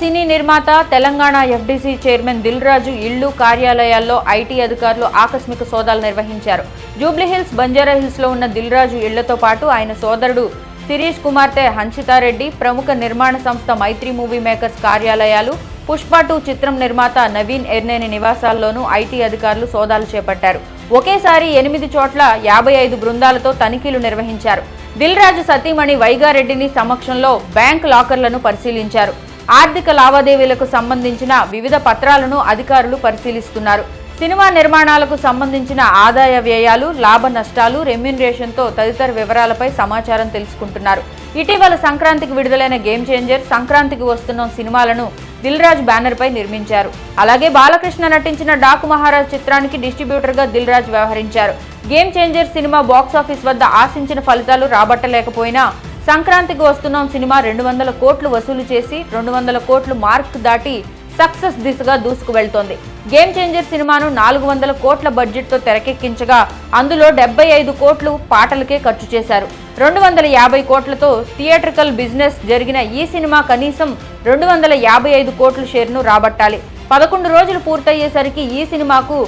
సినీ నిర్మాత Telangana FDC chairman Dil Raju ఇళ్ళు కార్యాలయాల్లో ఐటీ అధికారులు ఆకస్మిక సోదాలు నిర్వహించారు. జూబ్లీహిల్స్ బంజారాహిల్స్లో ఉన్న దిల్ రాజు ఇళ్ళతో పాటు ఆయన సోదరుడు శిరీష్ కుమార్తె హంచితారెడ్డి ప్రముఖ నిర్మాణ సంస్థ మైత్రి మూవీ మేకర్స్ కార్యాలయాలు పుష్ప టూ చిత్రం నిర్మాత నవీన్ ఎర్నేని నివాసాల్లోనూ ఐటీ అధికారులు సోదాలు చేపట్టారు. ఒకేసారి ఎనిమిది చోట్ల యాభై ఐదు బృందాలతో తనిఖీలు నిర్వహించారు. దిల్ రాజు సతీమణి వైగారెడ్డిని సమక్షంలో బ్యాంక్ లాకర్లను పరిశీలించారు. ఆర్థిక లావాదేవీలకు సంబంధించిన వివిధ పత్రాలను అధికారులు పరిశీలిస్తున్నారు. సినిమా నిర్మాణాలకు సంబంధించిన ఆదాయ వ్యయాలు లాభ నష్టాలు రెమ్యునరేషన్తో తదితర వివరాలపై సమాచారం తెలుసుకుంటున్నారు. ఇటీవల సంక్రాంతికి విడుదలైన గేమ్ చేంజర్ సంక్రాంతికి వస్తున్న సినిమాలను దిల్ రాజ్ బ్యానర్ పై నిర్మించారు. అలాగే బాలకృష్ణ నటించిన డాకు మహారాజ్ చిత్రానికి డిస్ట్రిబ్యూటర్గా దిల్ రాజ్ వ్యవహరించారు. గేమ్ చేంజర్ సినిమా బాక్సాఫీస్ వద్ద ఆశించిన ఫలితాలు రాబట్టలేకపోయినా సంక్రాంతికి వస్తున్నాం సినిమా. రెండు వందల కోట్లు వసూలు చేసి రెండు వందల కోట్లు మార్క్ దాటి సక్సెస్ దిశగా దూసుకు వెళ్తోంది గేమ్ చేంజర్ సినిమాను నాలుగు వందల కోట్ల బడ్జెట్తో తెరకెక్కించగా అందులో డెబ్బై ఐదు కోట్లు పాటలకే ఖర్చు చేశారు. రెండు వందల యాభై కోట్లతో థియేట్రికల్ బిజినెస్ జరిగిన ఈ సినిమా కనీసం రెండు వందల యాభై ఐదు కోట్ల షేర్ను రాబట్టాలి. పదకొండు రోజులు పూర్తయ్యేసరికి ఈ సినిమాకు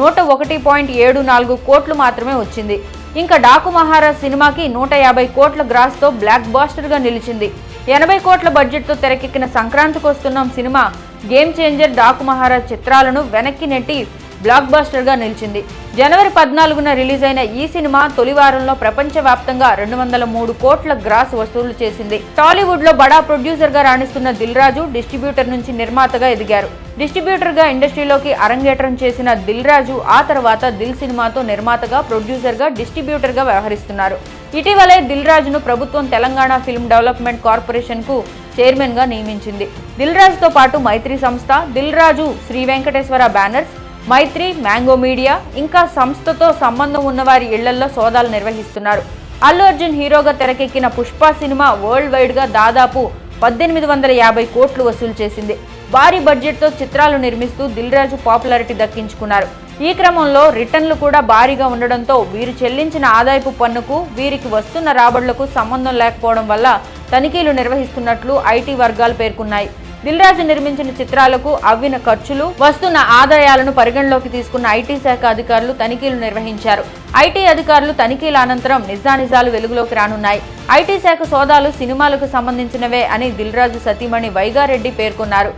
నూట ఒకటి పాయింట్ ఏడు నాలుగు కోట్లు మాత్రమే వచ్చింది. ఇంకా డాకు మహారాజ్ సినిమాకి నూట యాభై కోట్ల గ్రాస్తో బ్లాక్ బాస్టర్గా నిలిచింది. ఎనభై కోట్ల బడ్జెట్తో తెరకెక్కిన సంక్రాంతికి వస్తున్నాం సినిమా. గేమ్ చేంజర్ డాకు మహారాజ్ చిత్రాలను వెనక్కి నెట్టి బ్లాక్ బాస్టర్గా నిలిచింది. జనవరి పద్నాలుగున రిలీజ్ అయిన ఈ సినిమా తొలి వారంలో ప్రపంచవ్యాప్తంగా రెండు వందల మూడు కోట్ల గ్రాస్ వసూలు చేసింది. టాలీవుడ్లో బడా ప్రొడ్యూసర్గా రాణిస్తున్న దిల్ రాజు డిస్ట్రిబ్యూటర్ నుంచి నిర్మాతగా ఎదిగారు. డిస్ట్రిబ్యూటర్గా ఇండస్ట్రీలోకి అరంగేట్రం చేసిన దిల్ రాజు ఆ తర్వాత దిల్ సినిమాతో నిర్మాతగా ప్రొడ్యూసర్గా డిస్ట్రిబ్యూటర్గా వ్యవహరిస్తున్నారు. ఇటీవలే దిల్ రాజును ప్రభుత్వం తెలంగాణ ఫిల్మ్ డెవలప్మెంట్ కార్పొరేషన్కు చైర్మన్గా నియమించింది. దిల్ రాజుతో పాటు మైత్రి సంస్థ Dil Raju Sri Venkateswara banners Mythri Mango Media ఇంకా సంస్థతో సంబంధం ఉన్నవారి ఇళ్ళలో సోదాలు నిర్వహిస్తున్నారు. అల్లు అర్జున్ హీరోగా తెరకెక్కిన పుష్ప సినిమా వరల్డ్ వైడ్గా దాదాపు పద్దెనిమిది వందల యాభై కోట్లు వసూలు చేసింది. భారీ బడ్జెట్తో చిత్రాలు నిర్మిస్తూ దిల్ రాజు పాపులారిటీ దక్కించుకున్నారు. ఈ క్రమంలో రిటర్న్లు కూడా భారీగా ఉండడంతో వీరు చెల్లించిన ఆదాయపు పన్నుకు వీరికి వస్తున్న రాబడులకు సంబంధం లేకపోవడం వల్ల తనిఖీలు నిర్వహిస్తున్నట్లు ఐటీ వర్గాలు పేర్కొన్నాయి. దిల్ రాజు నిర్మించిన చిత్రాలకు అవ్విన ఖర్చులు వస్తున్న ఆదాయాలను పరిగణలోకి తీసుకున్న ఐటీ శాఖ అధికారులు తనిఖీలు నిర్వహించారు. ఐటీ అధికారులు తనిఖీల అనంతరం నిజానిజాలు వెలుగులోకి రానున్నాయి. ఐటీ శాఖ సోదాలు సినిమాలకు సంబంధించినవే అని దిల్ రాజు సతీమణి వైగారెడ్డి పేర్కొన్నారు.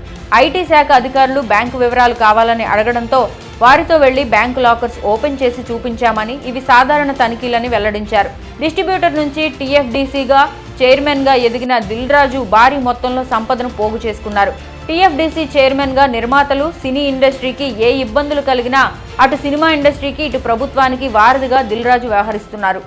ఐటీ శాఖ అధికారులు బ్యాంకు వివరాలు కావాలని అడగడంతో వారితో వెళ్ళి బ్యాంకు లాకర్స్ ఓపెన్ చేసి చూపించామని ఇవి సాధారణ తనిఖీలని వెల్లడించారు. డిస్ట్రిబ్యూటర్ నుంచి టీఎఫ్డీసీగా చైర్మన్గా ఎదిగిన దిల్ రాజు భారీ మొత్తంలో సంపదను పోగు చేసుకున్నారు. టీఎఫ్డీసీ చైర్మన్గా నిర్మాతలు సినీ ఇండస్ట్రీకి ఏ ఇబ్బందులు కలిగినా అటు సినిమా ఇండస్ట్రీకి ఇటు ప్రభుత్వానికి వారధిగా దిల్ రాజు వ్యవహరిస్తున్నారు.